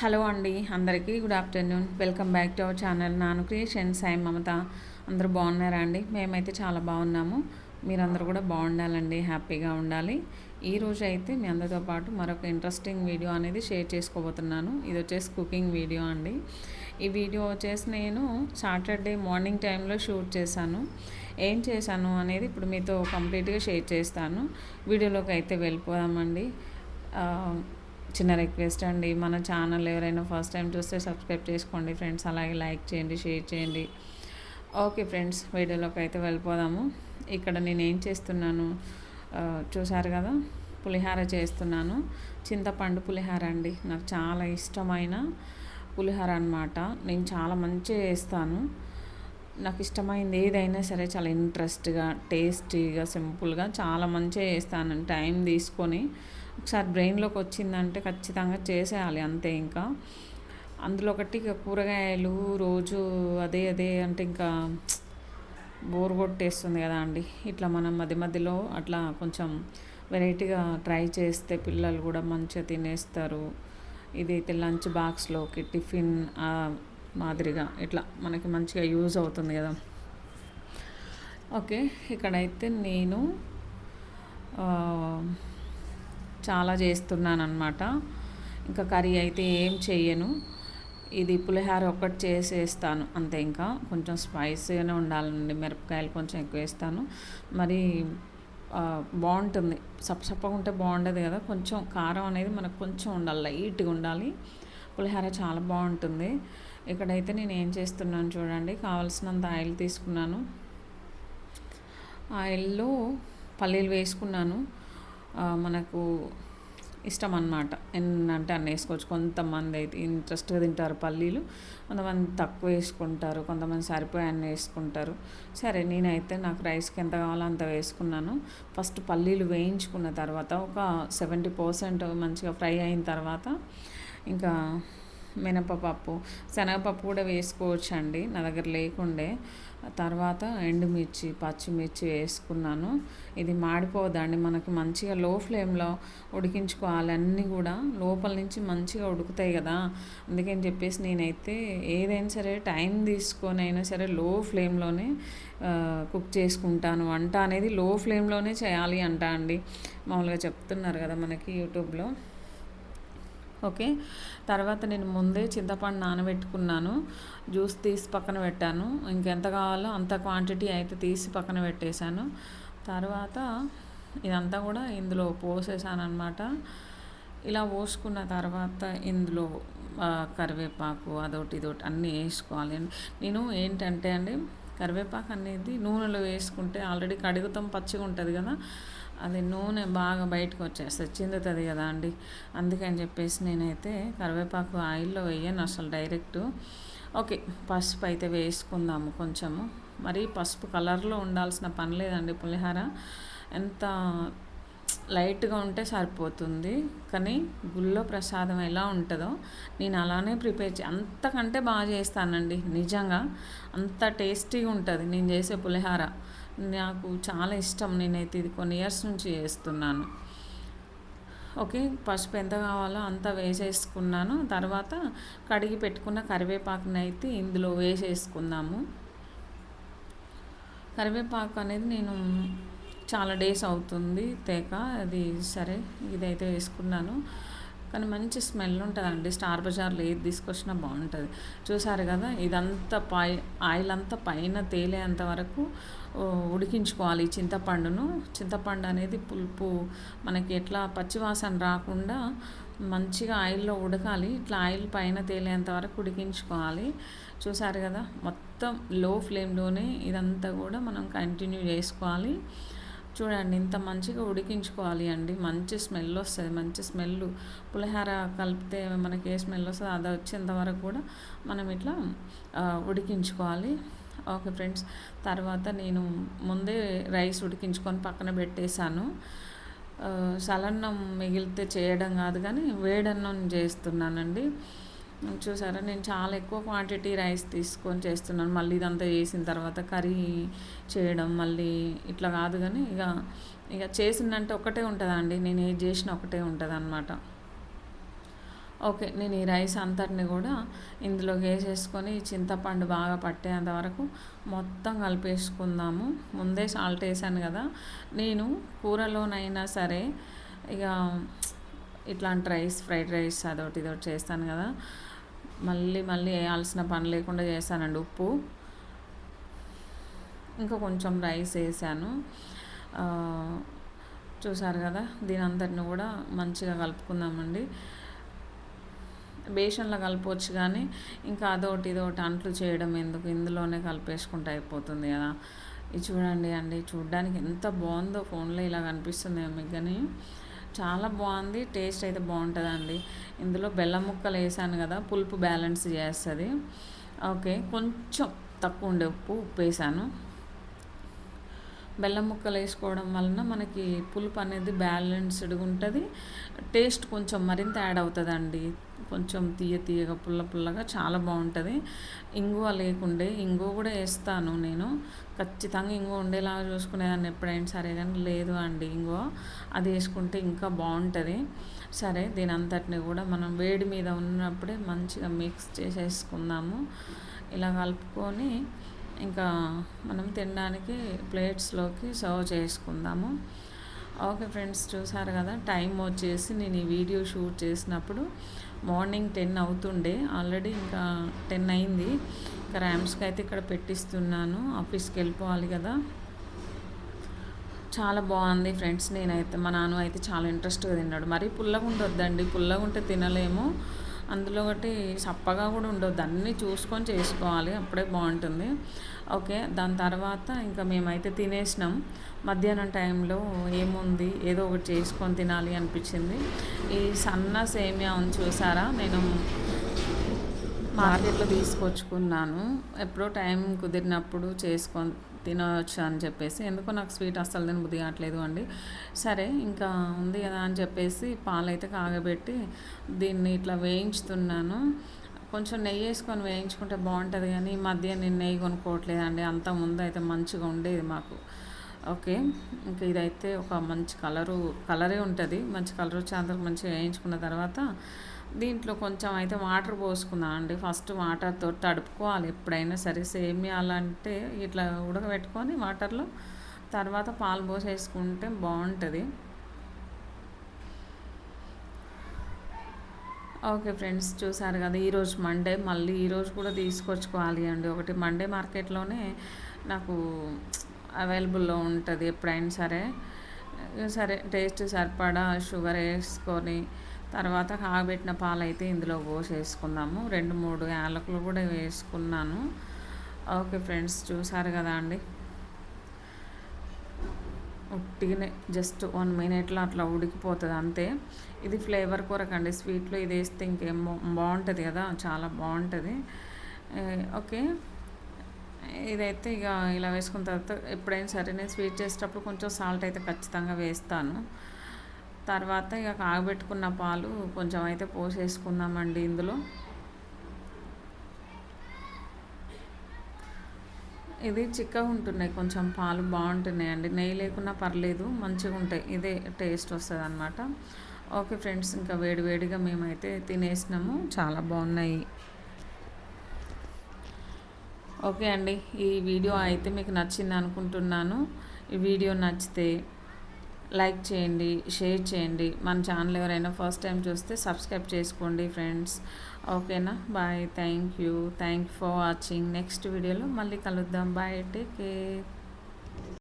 Hello అండి అందరికీ good afternoon. Welcome back to our channel Nanu creation Sai Mamatha. అందరూ బాగున్నారా అండి? మేమైతే చాలా బాగున్నాము. మీరందరూ కూడా బాగుండాలండి హ్యాపీగా ఉండాలి. ఈ రోజు అయితే మీ అందరితో పాటు మరొక ఇంట్రెస్టింగ్ వీడియో అనేది షేర్ చేసుకోబోతున్నాను. ఇది వచ్చేసి కుకింగ్ వీడియో అండి. ఈ వీడియో వచ్చేసి నేను సాటర్డే మార్నింగ్ టైంలో షూట్ చేశాను. ఏం చేశాను అనేది ఇప్పుడు మీతో కంప్లీట్గా షేర్ చేస్తాను. వీడియోలోకి అయితే వెళ్ళిపోదామండి. చిన్న రిక్వెస్ట్ అండి. మన ఛానల్ ఎవరైనా ఫస్ట్ టైం చూస్తే సబ్స్క్రైబ్ చేసుకోండి ఫ్రెండ్స్. అలాగే లైక్ చేయండి షేర్ చేయండి. ఓకే ఫ్రెండ్స్ వీడియోలోకి అయితే వెళ్ళిపోదాము. ఇక్కడ నేను ఏం చేస్తున్నాను? చూసారు కదా? పులిహార చేస్తున్నాను. చింతపండు పులిహార అండి. నాకు చాలా ఇష్టమైన పులిహార అనమాట నేను చాలా మంచిగా చేస్తాను. నాకు ఇష్టమైంది ఏదైనా సరే చాలా ఇంట్రెస్ట్గా టేస్టీగా సింపుల్గా చాలా మంచిగా చేస్తాను. టైం తీసుకొని ఒకసారి బ్రెయిన్లోకి వచ్చిందంటే ఖచ్చితంగా చేసేయాలి అంతే ఇంకా. అందులో ఒకటి ఇక కూరగాయలు రోజు అదే అదే అంటే ఇంకా బోర్ కొట్టేస్తుంది కదా అండి. ఇట్లా మనం మధ్య మధ్యలో అట్లా కొంచెం వెరైటీగా ట్రై చేస్తే పిల్లలు కూడా మంచిగా తినేస్తారు. ఇదైతే లంచ్ బాక్స్లోకి టిఫిన్ మాదిరిగా ఇట్లా మనకి మంచిగా యూజ్ అవుతుంది కదా. ఓకే ఇక్కడైతే నేను చాలా చేస్తున్నాను అనమాట ఇంకా కర్రీ అయితే ఏం చెయ్యను. ఇది పులిహార ఒక్కటి చేసేస్తాను అంతే ఇంకా. కొంచెం స్పైసీగానే ఉండాలండి మిరపకాయలు కొంచెం ఎక్కువ వేస్తాను. మరి బాగుంటుంది. సప్పసప్పగా ఉంటే బాగుండదు కదా. కొంచెం కారం అనేది మనకు కొంచెం ఉండాలి లైట్గా ఉండాలి. పులిహార చాలా బాగుంటుంది. ఇక్కడైతే నేను ఏం చేస్తున్నాను చూడండి కావలసినంత ఆయిల్ తీసుకున్నాను. ఆయిల్లో పల్లీలు వేసుకున్నాను. మనకు ఇష్టం అనమాట ఎన్నంటే అన్నీ వేసుకోవచ్చు. కొంతమంది అయితే ఇంట్రెస్ట్గా తింటారు పల్లీలు కొంతమంది తక్కువ వేసుకుంటారు కొంతమంది సరిపోయి అన్నీ వేసుకుంటారు. సరే నేనైతే నాకు రైస్కి ఎంత కావాలో అంత వేసుకున్నాను. ఫస్ట్ పల్లీలు వేయించుకున్న తర్వాత ఒక సెవెంటీ పర్సెంట్ మంచిగా ఫ్రై అయిన తర్వాత ఇంకా మినపపప్పు శనగపప్పు కూడా వేసుకోవచ్చు అండి నా దగ్గర లేకుండే. తర్వాత ఎండుమిర్చి పచ్చిమిర్చి వేసుకున్నాను. ఇది మాడిపోదండి మనకి మంచిగా లో ఫ్లేమ్లో ఉడికించుకోవాలి అన్నీ కూడా లోపల నుంచి మంచిగా ఉడుకుతాయి కదా. అందుకని చెప్పేసి నేనైతే ఏదైనా సరే టైం తీసుకొని అయినా సరే లో ఫ్లేమ్లోనే కుక్ చేసుకుంటాను. వంట అనేది లో ఫ్లేమ్లోనే చేయాలి అంట అండి. మామూలుగా చెప్తున్నారు కదా మనకి యూట్యూబ్లో. ఓకే? తర్వాత నేను ముందే చింతపండు నానబెట్టుకున్నాను. జ్యూస్ తీసి పక్కన పెట్టాను. ఇంకెంత కావాలో అంత క్వాంటిటీ అయితే తీసి పక్కన పెట్టేశాను. తర్వాత ఇదంతా కూడా ఇందులో పోసేసాను అనమాట ఇలా పోసుకున్న తర్వాత ఇందులో కరివేపాకు అదొకటి ఇదొకటి అన్నీ వేసుకోవాలి. నేను ఏంటంటే అండి కరివేపాకు అనేది నూనెలో వేసుకుంటే ఆల్రెడీ కడుగుతాం పచ్చిగా ఉంటుంది కదా. అది నూనె బాగా బయటకు వచ్చేస్తుంది. చిందుతుంది కదా అండి. అందుకని చెప్పేసి నేనైతే కరివేపాకు ఆయిల్లో వేయను అసలు డైరెక్ట్. ఓకే పసుపు అయితే వేసుకుందాము కొంచెము. మరి పసుపు కలర్లో ఉండాల్సిన పని లేదండి పులిహార. ఎంత లైట్గా ఉంటే సరిపోతుంది. కానీ గుళ్ళో ప్రసాదం ఎలా ఉంటుందో నేను అలానే ప్రిపేర్ చే అంతకంటే బాగా చేస్తానండి. నిజంగా అంత టేస్టీగా ఉంటుంది. నేను చేసే పులిహార నాకు చాలా ఇష్టం. నేనైతే ఇది కొన్ని ఇయర్స్ నుంచి చేస్తున్నాను. ఓకే పసుపు ఎంత కావాలో అంత వేసేసుకున్నాను. తర్వాత కడిగి పెట్టుకున్న కరివేపాకుని అయితే ఇందులో వేసేసుకుందాము. కరివేపాకు అనేది నేను చాలా డేస్ అవుతుంది తేక అది సరే ఇదైతే వేసుకున్నాను. కానీ మంచి స్మెల్ ఉంటుందండి స్టార్ బజార్లో ఏది తీసుకొచ్చినా బాగుంటుంది. చూసారు కదా ఇదంతా పై ఆయిల్ అంతా పైన తేలేంత వరకు ఉడికించుకోవాలి చింతపండును. చింతపండు అనేది పులుపు మనకి ఎట్లా పచ్చివాసన రాకుండా మంచిగా ఆయిల్లో ఉడకాలి ఇట్లా ఆయిల్ పైన తేలేంత వరకు ఉడికించుకోవాలి. చూసారు కదా మొత్తం లో ఫ్లేమ్లోనే ఇదంతా కూడా మనం కంటిన్యూ చేసుకోవాలి. చూడండి ఇంత మంచిగా ఉడికించుకోవాలి అండి. మంచి స్మెల్ వస్తుంది మంచి స్మెల్ పులిహార కలిపితే మనకి ఏ స్మెల్ వస్తుంది అది వచ్చేంత వరకు కూడా మనం ఇట్లా ఉడికించుకోవాలి. ఓకే ఫ్రెండ్స్ తర్వాత నేను ముందే రైస్ ఉడికించుకొని పక్కన పెట్టేశాను. సలన్నం మిగిలితే చేయడం కాదు కానీ వేడన్నం చేస్తున్నానండి. చూసారా? నేను చాలా ఎక్కువ క్వాంటిటీ రైస్ తీసుకొని చేస్తున్నాను. మళ్ళీ ఇదంతా చేసిన తర్వాత కర్రీ చేయడం మళ్ళీ ఇట్లా కాదు కానీ ఇక ఇక చేసిందంటే ఒకటే ఉంటుందండి. నేను ఏది చేసిన ఒకటే ఉంటుంది అనమాట ఓకే నేను ఈ రైస్ అంతటిని కూడా ఇందులోకి వేసేసుకొని చింతపండు బాగా పట్టేంత వరకు మొత్తం కలిపేసుకుందాము. ముందే సాల్ట్ వేసాను కదా. నేను కూరలోనైనా సరే ఇక ఇట్లాంటి రైస్ ఫ్రైడ్ రైస్ అదొకటి ఇదొకటి చేస్తాను కదా. మళ్ళీ మళ్ళీ వేయాల్సిన పని లేకుండా చేశానండి ఉప్పు. ఇంకా కొంచెం రైస్ వేసాను. చూసారు కదా దీని అంతటిని కూడా మంచిగా కలుపుకుందామండి. బేషన్లో కలపవచ్చు కానీ ఇంకా అదొకటి ఇదొకటి అంట్లు చేయడం ఎందుకు? ఇందులోనే కలిపేసుకుంటే అయిపోతుంది కదా. ఇది చూడండి అండి చూడడానికి ఎంత బాగుందో ఫోన్లో ఇలా కనిపిస్తుంది మీకు కానీ. చాలా బాగుంది టేస్ట్ అయితే బాగుంటుందండి. ఇందులో బెల్లం ముక్కలు వేసాను కదా పులుపు బ్యాలెన్స్ చేస్తుంది. ఓకే కొంచెం తక్కువ ఉండే ఉప్పు ఉప్పు వేసాను. బెల్లం ముక్కలు వేసుకోవడం వలన మనకి పులుపు అనేది బ్యాలెన్స్డ్గా ఉంటుంది. టేస్ట్ కొంచెం మరింత యాడ్ అవుతుందండి. కొంచెం తీయ తీయగా పుల్ల పుల్లగా చాలా బాగుంటుంది. ఇంగువ లేకుండే ఇంగువ కూడా వేస్తాను నేను. ఖచ్చితంగా ఇంగువ ఉండేలాగా చూసుకునేదాన్ని ఎప్పుడైనా సరే కానీ లేదు అండి ఇంగువ. అది వేసుకుంటే ఇంకా బాగుంటుంది. సరే దీని అంతటిని కూడా మనం వేడి మీద ఉన్నప్పుడే మంచిగా మిక్స్ చేసేసుకుందాము. ఇలా కలుపుకొని ఇంకా మనం తినడానికి ప్లేట్స్లోకి సర్వ్ చేసుకుందాము. ఓకే ఫ్రెండ్స్ చూసారు కదా టైం వచ్చేసి నేను ఈ వీడియో షూట్ చేసినప్పుడు మార్నింగ్ టెన్ అవుతుండే. ఆల్రెడీ ఇంకా టెన్ అయింది. ఇంకా ర్యామ్స్కి అయితే ఇక్కడ పెట్టిస్తున్నాను. ఆఫీస్కి వెళ్ళిపోవాలి కదా. చాలా బాగుంది ఫ్రెండ్స్. నేనైతే మా నాన్న అయితే చాలా ఇంట్రెస్ట్గా తిన్నాడు. మరీ పుల్లగా ఉండొద్దండి. పుల్లగా ఉంటే తినలేము. అందులో ఒకటి చప్పగా కూడా ఉండొద్దు. అన్నీ చూసుకొని చేసుకోవాలి. అప్పుడే బాగుంటుంది. ఓకే దాని తర్వాత ఇంకా మేమైతే తినేసినాం. మధ్యాహ్నం టైంలో ఏముంది ఏదో ఒకటి చేసుకొని తినాలి అనిపించింది. ఈ సన్న సేమియా ఉంది చూసారా? నేను మార్కెట్లో తీసుకొచ్చుకున్నాను. ఎప్పుడో టైం కుదిరినప్పుడు చేసుకొని తినవచ్చు అని చెప్పేసి. ఎందుకో నాకు స్వీట్ అస్సలు తిన బుద్ధి కావట్లేదు అండి. సరే ఇంకా ఉంది కదా అని చెప్పేసి పాలైతే కాగబెట్టి దీన్ని ఇట్లా వేయించుతున్నాను. కొంచెం నెయ్యి వేసుకొని వేయించుకుంటే బాగుంటుంది కానీ ఈ మధ్య నేను నెయ్యి కొనుక్కోవట్లేదండి. అంత ముందు అయితే మంచిగా ఉండేది మాకు. ఓకే ఇంకా ఇదైతే ఒక మంచి కలరు కలరే ఉంటుంది. మంచి కలర్ వచ్చేంతకు మంచిగా వేయించుకున్న తర్వాత దీంట్లో కొంచెం అయితే వాటర్ పోసుకుందాం అండి. ఫస్ట్ వాటర్తో తడుపుకోవాలి. ఎప్పుడైనా సరే సేమియాలంటే ఇట్లా ఉడకబెట్టుకొని వాటర్లో తర్వాత పాలు పోసేసుకుంటే బాగుంటుంది. ఓకే ఫ్రెండ్స్ చూసారు కదా ఈరోజు మండే మళ్ళీ ఈరోజు కూడా తీసుకొచ్చుకోవాలి అండి. ఒకటి మండే మార్కెట్లోనే నాకు అవైలబుల్లో ఉంటుంది ఎప్పుడైనా సరే. సరే టేస్ట్ సరిపడా షుగర్ వేసుకొని తర్వాత కాగబెట్టిన పాలు అయితే ఇందులో పోసేసుకుందాము. రెండు మూడు యాలకులు కూడా వేసుకున్నాను. ఓకే ఫ్రెండ్స్ చూసారు కదా అండి. ఉట్టిగానే జస్ట్ వన్ మినిట్లో అట్లా ఉడికిపోతుంది అంతే. ఇది ఫ్లేవర్ కొరకండి. స్వీట్లో ఇది వేస్తే ఇంకేం బాగుంటుంది కదా చాలా బాగుంటుంది. ఓకే. ఇదైతే ఇక ఇలా వేసుకున్న తర్వాత ఎప్పుడైనా సరే నేను స్వీట్ చేసేటప్పుడు కొంచెం సాల్ట్ అయితే ఖచ్చితంగా వేస్తాను. తర్వాత ఇక కాగబెట్టుకున్న పాలు కొంచెం అయితే పోసేసుకుందామండి ఇందులో. ఇది చిక్కగా ఉంటున్నాయి. కొంచెం పాలు బాగుంటున్నాయి అండి నెయ్యి లేకున్నా పర్లేదు మంచిగా ఉంటాయి. ఇదే టేస్ట్ వస్తుంది అనమాట ఓకే ఫ్రెండ్స్ ఇంకా వేడివేడిగా మేమైతే తినేసినాము. చాలా బాగున్నాయి. ఓకే అండి ఈ వీడియో అయితే మీకు నచ్చింది అనుకుంటున్నాను. ఈ వీడియో నచ్చితే లైక్ చేయండి షేర్ చేయండి. మన ఛానల్ ఎవరైనా ఫస్ట్ టైం చూస్తే సబ్స్క్రైబ్ చేసుకోండి ఫ్రెండ్స్. ఓకేనా? Bye. Thank you. Thank for watching. Next వీడియోలో మళ్ళీ కలుద్దాం. బాయ్. Take care.